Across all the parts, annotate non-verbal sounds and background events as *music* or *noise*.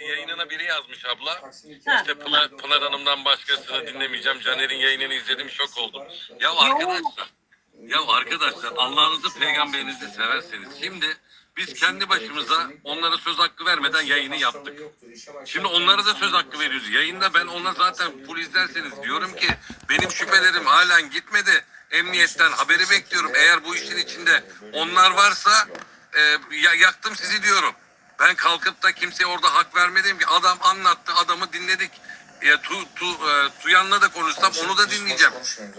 Yayınına biri yazmış abla. Ha. İşte Pınar, Pınar Hanım'dan başkasını dinlemeyeceğim. Caner'in yayınını izledim şok oldum. Ya arkadaşlar, ya arkadaşlar Allah'ınızı peygamberinizi severseniz şimdi biz kendi başımıza onlara söz hakkı vermeden yayını yaptık. Şimdi onlara da söz hakkı veriyoruz. Yayında ben ona zaten full izlerseniz diyorum ki benim şüphelerim halen gitmedi. Emniyetten haberi bekliyorum. Eğer bu işin içinde onlar varsa e, ya, yaktım sizi diyorum. Ben kalkıp da kimseye orada hak vermedim ki. Adam anlattı, adamı dinledik. Ya tu, tu, e, Tuyan'la da konuşsam onu da dinleyeceğim.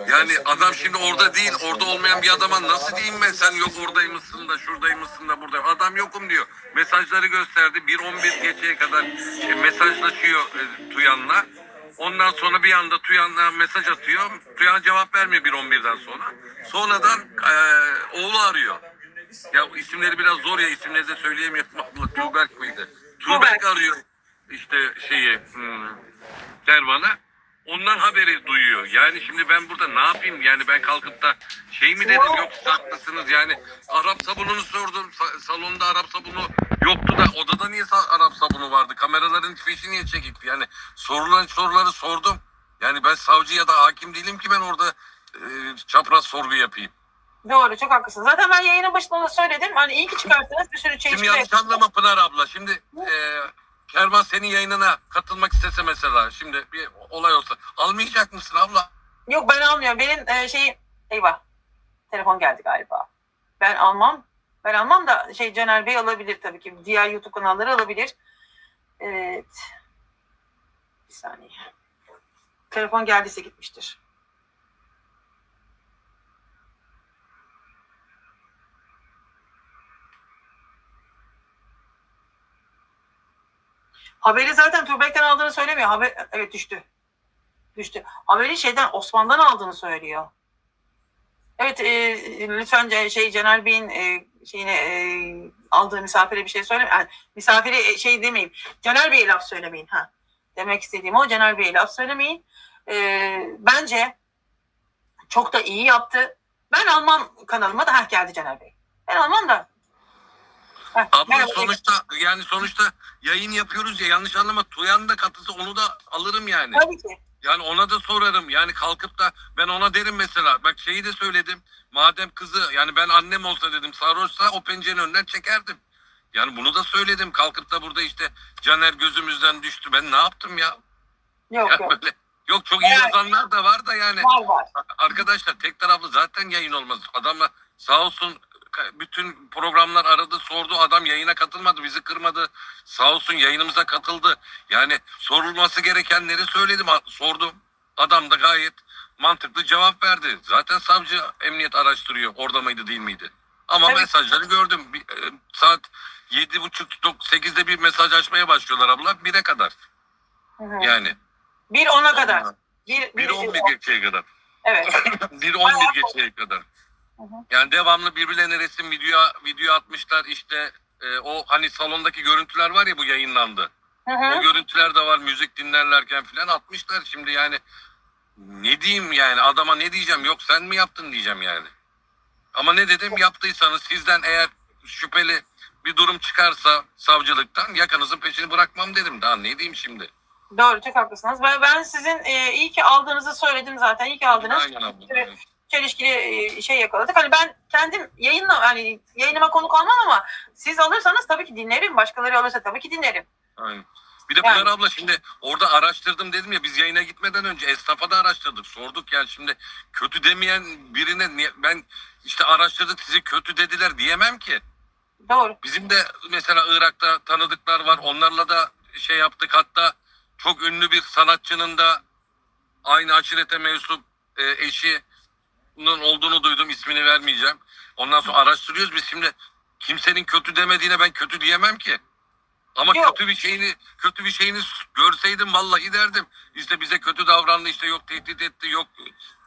Yani adam şimdi orada değil, orada olmayan bir adama nasıl diyeyim ben sen yok oradaymışsın da şuradaymışsın da burada. Adam yokum diyor. Mesajları gösterdi. 1.11 geçeye kadar e, mesajlaşıyor e, Tuyan'la. Ondan sonra bir anda Tuyan'a mesaj atıyor. Tuyan cevap vermiyor 1.11'den sonra. Sonradan e, oğlu arıyor. Ya isimleri biraz zor ya isimleri de söyleyemiyorum. Tuğberk miydi? Tuğberk arıyor işte şeyi hmm, Dervan'a. Ondan haberi duyuyor. Yani şimdi ben burada ne yapayım? Yani ben kalkıp da şey mi dedim yok siz haklısınız yani Arap sabununu sordum. Sa- salonda Arap sabunu yoktu da odada niye sa- Arap sabunu vardı? Kameraların fişi niye çekikti? Yani sorulan soruları sordum. Yani ben savcı ya da hakim değilim ki ben orada e, çapraz sorgu yapayım. Doğru çok haklısın. Zaten ben yayının başında da söyledim. Hani iyi ki çıkarttınız bir sürü Şimdi çelişki. yanlış anlama Pınar abla. Şimdi e, Kervan senin yayınına katılmak istese mesela şimdi bir olay olsa almayacak mısın abla? Yok ben almıyorum. Benim e, şey eyvah. Telefon geldi galiba. Ben almam. Ben almam da şey Caner Bey alabilir tabii ki. Diğer YouTube kanalları alabilir. Evet. Bir saniye. Telefon geldiyse gitmiştir. Haberi zaten Tuğbek'ten aldığını söylemiyor. Haber evet düştü. Düştü. Haberi şeyden Osman'dan aldığını söylüyor. Evet e, lütfen şey Caner Bey'in e, şeyine e, aldığı misafire bir şey söyleme. Yani, misafire şey demeyin. Caner Bey'e laf söylemeyin. Ha. Demek istediğim o Caner Bey'e laf söylemeyin. E, bence çok da iyi yaptı. Ben almam kanalıma da heh geldi Caner Bey. Ben almam da. Abla merhaba. sonuçta yani sonuçta yayın yapıyoruz ya yanlış anlama Tuyan da katılsa onu da alırım yani. Tabii ki. Yani ona da sorarım. Yani kalkıp da ben ona derim mesela. Bak şeyi de söyledim. Madem kızı yani ben annem olsa dedim sarhoşsa o pencerenin önünden çekerdim. Yani bunu da söyledim. Kalkıp da burada işte Caner gözümüzden düştü. Ben ne yaptım ya? Yok Ya yok. böyle yok çok iyi Evet. yazanlar da var da yani. Var var. Arkadaşlar tek taraflı zaten yayın olmaz. Adamla sağ olsun bütün programlar aradı sordu. Adam yayına katılmadı bizi kırmadı. Sağ olsun yayınımıza katıldı. Yani sorulması gerekenleri söyledim sordum. Adam da gayet mantıklı cevap verdi. Zaten savcı emniyet araştırıyor orada mıydı değil miydi? Ama Evet. mesajları gördüm. Bir, e, saat yedi buçuk sekizde bir mesaj açmaya başlıyorlar abla. Bire kadar. Hı hı. yani. Bir ona kadar. Bir, bir bir, on bir geçeye kadar. Evet. *laughs* bir 11 geçeye kadar. Hı. Yani devamlı birbirlerine resim video video atmışlar işte e, o hani salondaki görüntüler var ya bu yayınlandı. Hı O görüntüler de var müzik dinlerlerken filan atmışlar. Şimdi yani ne diyeyim yani adama ne diyeceğim yok sen mi yaptın diyeceğim yani. Ama ne dedim yaptıysanız sizden eğer şüpheli bir durum çıkarsa savcılıktan yakanızın peşini bırakmam dedim. Daha ne diyeyim şimdi? Doğru çok haklısınız. Ben, ben sizin e, iyi ki aldığınızı söyledim zaten. İyi ki aldınız. Aynen abla. Evet. Çelişkili e, şey yakaladık. Hani ben kendim yayınla hani yayınıma konuk almam ama siz alırsanız tabii ki dinlerim. Başkaları alırsa tabii ki dinlerim. Aynen. Bir de Yani. Pınar abla şimdi orada araştırdım dedim ya biz yayına gitmeden önce esnafa da araştırdık sorduk yani şimdi kötü demeyen birine niye- ben işte araştırdık sizi kötü dediler diyemem ki. Doğru. Bizim de mesela Irak'ta tanıdıklar var onlarla da şey yaptık hatta çok ünlü bir sanatçının da aynı aşirete mensup e, eşinin olduğunu duydum ismini vermeyeceğim. Ondan sonra araştırıyoruz biz şimdi kimsenin kötü demediğine ben kötü diyemem ki. Ama Yok. kötü bir şeyini kötü bir şeyini görseydim vallahi derdim. İşte bize kötü davrandı işte yok tehdit etti yok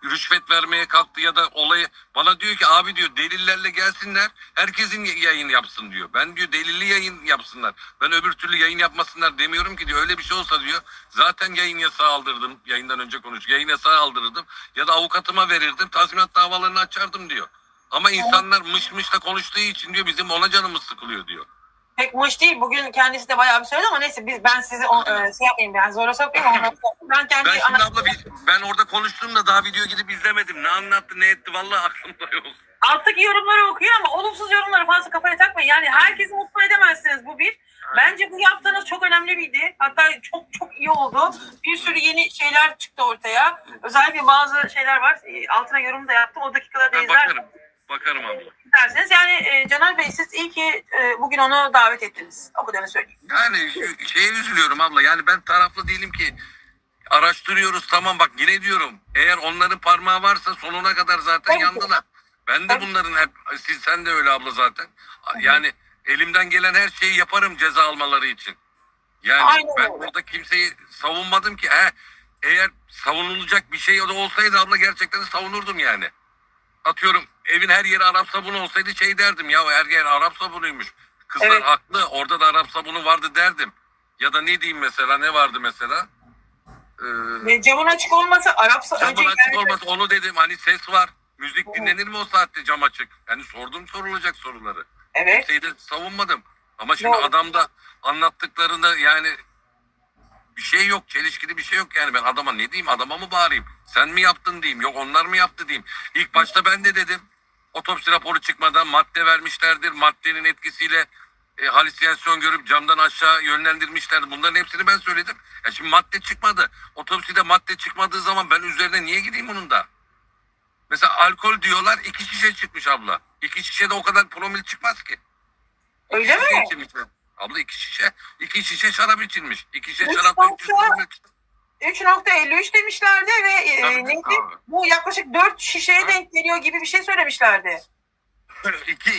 rüşvet vermeye kalktı ya da olayı bana diyor ki abi diyor delillerle gelsinler herkesin yayın yapsın diyor. Ben diyor delilli yayın yapsınlar. Ben öbür türlü yayın yapmasınlar demiyorum ki diyor. Öyle bir şey olsa diyor zaten yayın yasağı aldırdım. Yayından önce konuş. Yayın yasağı aldırırdım ya da avukatıma verirdim. Tazminat davalarını açardım diyor. Ama insanlar mış mış da konuştuğu için diyor bizim ona canımız sıkılıyor diyor. Pek mış değil. Bugün kendisi de bayağı bir söyledi ama neyse biz ben sizi o, e, şey yapmayayım yani zora sokmayayım. Ben kendi Ben şimdi ana- abla bir, ben orada konuştuğumda daha video gidip izlemedim. Ne anlattı ne etti vallahi *laughs* aklımda yok. alttaki yorumları okuyun ama olumsuz yorumları fazla kafaya takmayın. Yani herkesi mutlu edemezsiniz bu bir. Bence bu yaptığınız çok önemli birdi. Hatta çok çok iyi oldu. Bir sürü yeni şeyler çıktı ortaya. Özellikle bazı şeyler var. E, Altına yorum da yaptım. O dakikaları da Ben izler bakarım. Bakarım abla. derseniz. Yani e, Caner Bey siz iyi ki e, bugün onu davet ettiniz. O kadarını söyleyeyim. Yani şeye üzülüyorum abla. Yani ben taraflı değilim ki. Araştırıyoruz tamam bak yine diyorum. Eğer onların parmağı varsa sonuna kadar zaten Tabii. yandılar. Ben de Tabii. bunların hep siz sen de öyle abla zaten. Yani elimden gelen her şeyi yaparım ceza almaları için. Yani Aynen ben öyle. burada kimseyi savunmadım ki. He, eğer savunulacak bir şey olsaydı abla gerçekten savunurdum yani. Atıyorum evin her yeri Arap sabunu olsaydı şey derdim ya her yer Arap sabunuymuş. Kızlar Evet. haklı orada da Arap sabunu vardı derdim. Ya da ne diyeyim mesela ne vardı mesela? Ee, Ve camın açık olması Arapsa önce camın açık geldi. olması onu dedim hani ses var. Müzik dinlenir mi o saatte cam açık? Yani sordum sorulacak soruları. Evet. Kimseyi de savunmadım. Ama şimdi Doğru. adamda anlattıklarında yani şey yok. Çelişkili bir şey yok yani. Ben adama ne diyeyim? Adama mı bağırayım? Sen mi yaptın diyeyim. Yok onlar mı yaptı diyeyim. İlk başta ben de dedim. Otopsi raporu çıkmadan madde vermişlerdir. Maddenin etkisiyle e, halüsinasyon görüp camdan aşağı yönlendirmişlerdi. Bunların hepsini ben söyledim. Ya şimdi madde çıkmadı. Otopside madde çıkmadığı zaman ben üzerine niye gideyim bunun da? Mesela alkol diyorlar iki şişe çıkmış abla. İki şişede o kadar promil çıkmaz ki. Öyle mi? içilmiş. Abla iki şişe, iki şişe şarap içilmiş. İki şişe Üç 300 promil. 3.53 demişlerdi ve e, Tabii, neydi? tabii. Bu yaklaşık 4 şişeye denk geliyor gibi bir şey söylemişlerdi. *laughs* İki,